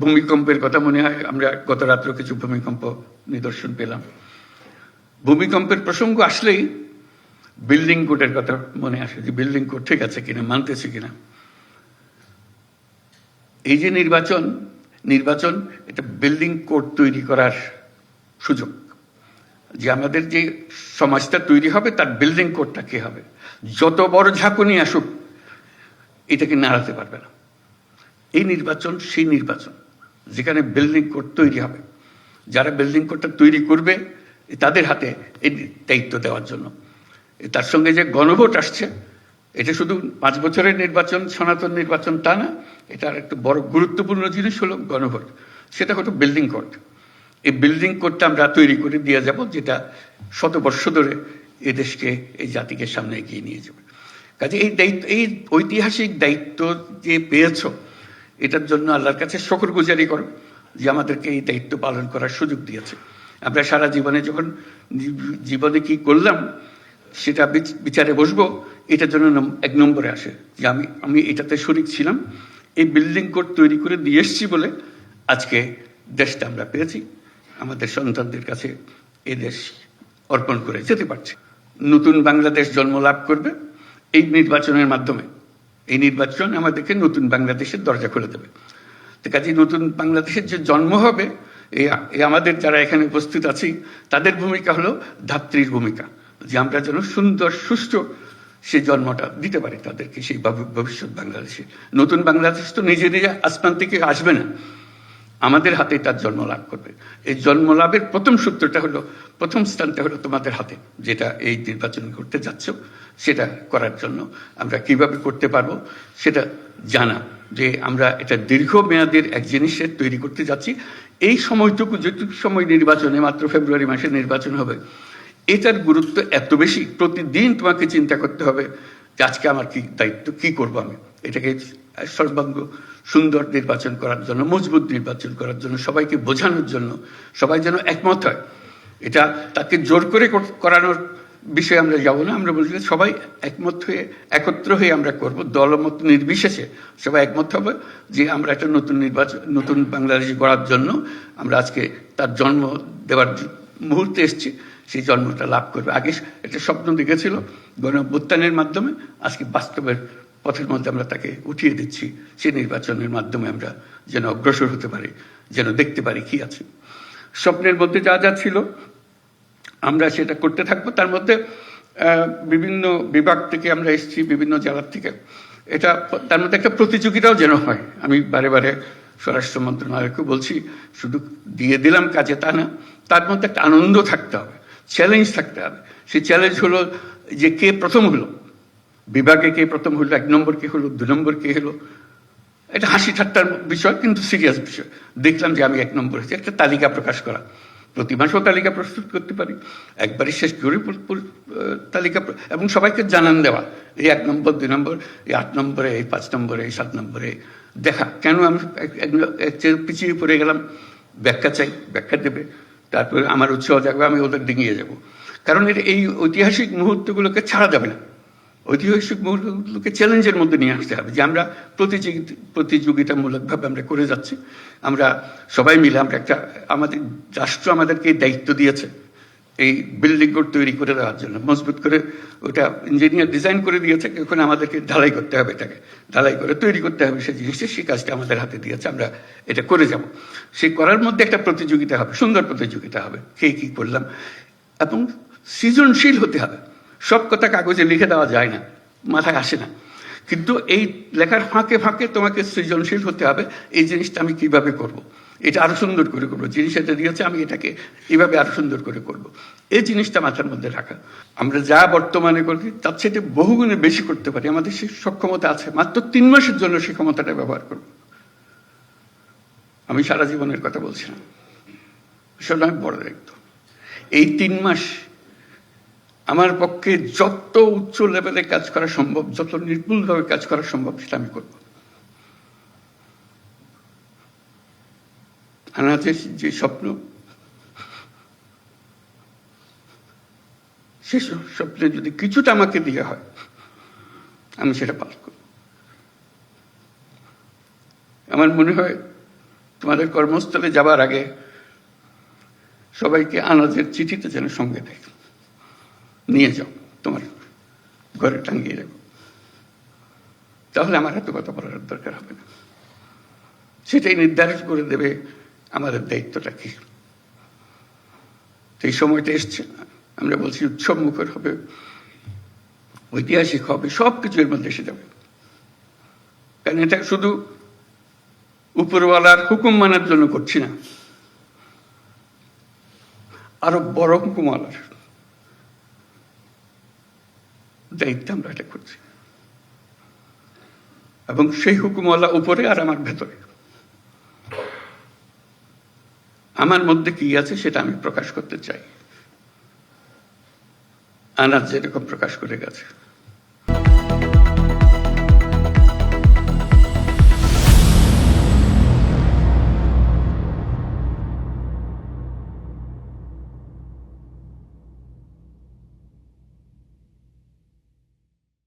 ভূমিকম্পের কথা মনে হয়, আমরা গত রাত্র কিছু ভূমিকম্প নিদর্শন পেলাম। ভূমিকম্পের প্রসঙ্গ আসলেই বিল্ডিং কোডের কথা মনে আসে যে বিল্ডিং কোড ঠিক আছে কিনা, মানতেছে কিনা। এই যে নির্বাচন নির্বাচন এটা বিল্ডিং কোড তৈরি করার সুযোগ। যে আমাদের যে সমাজটা তৈরি হবে, তার বিল্ডিং কোডটা কি হবে? যত বড় ঝাঁকুনি আসুক, এটাকে নাড়াতে পারবে না। এই নির্বাচন সেই নির্বাচন। যেখানে বিল্ডিং কোড তৈরি হবে। যারা বিল্ডিং কোডটা তৈরি করবে, তাদের হাতে এই দায়িত্ব দেওয়ার জন্য। তার সঙ্গে যে গণভোট আসছে, এটা শুধু পাঁচ বছরের নির্বাচন, সনাতন নির্বাচন তা না এটার একটা বড় গুরুত্বপূর্ণ জিনিস হলো গণভোট। সেটা হলো বিল্ডিং কোড এই বিল্ডিং কোডটা আমরা তৈরি করে দিয়ে যাব, যেটা শত বর্ষ ধরে এই দেশকে, এই জাতিকে সামনে এগিয়ে নিয়ে যাবে। কাজে এই দায়িত্ব, এই ঐতিহাসিক দায়িত্ব যে পেয়েছ এটার জন্য আল্লাহর কাছে শকর গুজারি করো যে আমাদেরকে এই দায়িত্ব পালন করার সুযোগ দিয়েছে। আমরা সারা জীবনে যখন জীবনে কি করলাম, সেটা বিচারে বসবো, এটার জন্য এক নম্বরে আসে যে আমি আমি এটাতে শরিক ছিলাম। এই বিল্ডিং কোড তৈরি করে দিয়ে এসছি বলে আজকে দেশটা আমরা পেয়েছি। আমাদের সন্তানদের কাছে এই দেশ অর্পণ করে যেতে পারছে। নতুন বাংলাদেশ জন্ম লাভ করবে। এই নির্বাচনের মাধ্যমে এই নির্বাচন আমাদেরকে নতুন বাংলাদেশের দরজা খুলে দেবে। তো কাজে নতুন বাংলাদেশের যে জন্ম হবে এই আমাদের যারা এখানে উপস্থিত আছি, তাদের ভূমিকা হলো ধাত্রীর ভূমিকা। যে আমরা যেন সুন্দর, সুষ্ঠু সে জন্মটা দিতে পারি তাদেরকে, সেই ভবিষ্যৎ বাংলাদেশে। নতুন বাংলাদেশ তো নিজে নিজে আসমান থেকে আসবে না। আমাদের হাতে তার জন্ম লাভ করবে। এই জন্ম লাভের প্রথম সূত্রটা হলো, প্রথম স্থানটা হলো তোমাদের হাতে, যেটা এই নির্বাচন করতে যাচ্ছ, সেটা করার জন্য আমরা কীভাবে করতে পারব সেটা জানা। যে আমরা এটা দীর্ঘ মেয়াদের এক জিনিসের তৈরি করতে যাচ্ছি। এই সময়টুকু যেটুকু সময় নির্বাচনে, মাত্র ফেব্রুয়ারি মাসে নির্বাচন হবে, এটার গুরুত্ব এত বেশি। প্রতিদিন তোমাকে চিন্তা করতে হবে যে আজকে আমার কি দায়িত্ব, কি করব আমি? এটাকে সর্বাঙ্গ সুন্দর নির্বাচন করার জন্য, মজবুত নির্বাচন করার জন্য, সবাইকে বোঝানোর জন্য, সবাই যেন একমত হয়। এটা তাকে জোর করে করানোর বিষয়ে আমরা যাব না। আমরা বলছি সবাই একমত হয়ে, একত্র হয়ে আমরা করব। দলমত নির্বিশেষে সবাই একমত হবে যে আমরা একটা নতুন নির্বাচন, নতুন বাংলাদেশ গড়ার জন্য আমরা আজকে তার জন্ম দেওয়ার মুহূর্তে এসছি। সেই জন্মটা লাভ করবে। আগে একটা স্বপ্ন দেখেছিল গণ মাধ্যমে, আজকে বাস্তবের পথের মধ্যে আমরা তাকে উঠিয়ে দিচ্ছি। সেই নির্বাচনের মাধ্যমে আমরা যেন অগ্রসর হতে পারি, যেন দেখতে পারি কি আছে। স্বপ্নের মধ্যে যা যা ছিল, আমরা সেটা করতে থাকব। তার মধ্যে বিভিন্ন বিভাগ থেকে আমরা এসেছি, বিভিন্ন জেলার থেকে। এটা তার মধ্যে একটা প্রতিযোগিতাও যেন হয়। আমি বারে বারে স্বরাষ্ট্র মন্ত্রণালয়কে বলছি, শুধু দিয়ে দিলাম কাজে তা না, তার মধ্যে একটা আনন্দ থাকতে হবে। চ্যালেঞ্জ থাকতে হবে। সেই চ্যালেঞ্জ হলো যে কে প্রথম হলো। বিভাগে কে প্রথম হলো, এক নম্বর কে হলো, দু নম্বর কে হলো। এটা হাসি ঠাট্টার বিষয়, কিন্তু সিরিয়াস বিষয়। দেখলাম যে আমি এক নম্বর হয়েছি, একটা তালিকা প্রকাশ করা। প্রতি মাসেও তালিকা প্রস্তুত করতে পারি। একবারই শেষ করে তালিকা এবং সবাইকে জানান দেওয়া, এই এক নম্বর, দুই নম্বর, এই আট নম্বরে, এই পাঁচ নম্বরে, এই সাত নম্বরে। দেখা, কেন আমি পিছিয়ে পড়ে গেলাম? ব্যাখ্যা চাই, ব্যাখ্যা দেবে। তারপরে আমার উৎসাহ থাকবে, আমি ওদের ডিঙিয়ে যাব। কারণ এটা এই ঐতিহাসিক মুহূর্তগুলোকে ছাড়া যাবে না। ঐতিহাসিক মুহূর্তগুলোকে চ্যালেঞ্জের মধ্যে নিয়ে আসতে হবে যে আমরা প্রতিযোগিতা প্রতিযোগিতামূলকভাবে আমরা করে যাচ্ছি। আমরা সবাই মিলে আমরা একটা, আমাদের রাষ্ট্র আমাদেরকে দায়িত্ব দিয়েছে। এই বিল্ডিং কোড তৈরি করে দেওয়ার জন্য। মজবুত করে ওটা ইঞ্জিনিয়ার ডিজাইন করে দিয়েছে, এখন আমাদেরকে ঢালাই করতে হবে এটাকে। ঢালাই করে তৈরি করতে হবে সেই জিনিসটা, সেই কাজটা আমাদের হাতে দিয়েছে, আমরা এটা করে যাব। সেই করার মধ্যে একটা প্রতিযোগিতা হবে, সুন্দর প্রতিযোগিতা হবে, কে কি করলাম। এবং সৃজনশীল হতে হবে। সব কথা কাগজে লিখে দেওয়া যায় না, মাথায় আসে না। কিন্তু এই লেখার ফাঁকে ফাঁকে তোমাকে সৃজনশীল হতে হবে, এই জিনিসটা আমি কীভাবে করব। এটা আরও সুন্দর করে করব। জিনিস এটা দিয়েছে, আমি এটাকে এইভাবে আরও সুন্দর করে করব। এই জিনিসটা মাথার মধ্যে রাখা। আমরা যা বর্তমানে করি, তার সাথে বহুগুণে বেশি করতে পারি। আমাদের সেই সক্ষমতা আছে। মাত্র তিন মাসের জন্য সে ক্ষমতাটা ব্যবহার করব। আমি সারা জীবনের কথা বলছি না। আসলে আমি বড় দায়িত্ব এই তিন মাস আমার পক্ষে যত উচ্চ লেভেলে কাজ করা সম্ভব, যত নির্ভুলভাবে কাজ করা সম্ভব, সেটা আমি করব। আনাজের যে স্বপ্ন, সে স্বপ্নে যদি কিছুটা আমাকে দিয়ে হয়, আমি সেটা পালন করব। আমার মনে হয় তোমাদের কর্মস্থলে যাবার আগে সবাইকে আনাজের চিঠিতে যেন সঙ্গে দেয় নিয়ে যাও, তোমার ঘরে টাঙিয়ে রাখো। তাহলে আমার এত কথা বলার দরকার হবে না। সেটাই নির্ধারণ করে দেবে আমাদের দায়িত্বটা কি? এই সময়টা এসছে। আমরা বলছি, উৎসব মুখর হবে, ঐতিহাসিক হবে সব কিছু এর মধ্যে এসে যাবে। কারণ এটা শুধু উপরওয়ালার হুকুম মানার জন্য করছি না, আরও বড় হুকুমওয়ালার দায়িত্ব আমরা এটা করছি। এবং সেই হুকুমওয়ালা উপরে আর আমার ভেতরে। আমার মধ্যে কি আছে সেটা আমি প্রকাশ করতে চাই। আনাজ যেরকম প্রকাশ করে গেছে।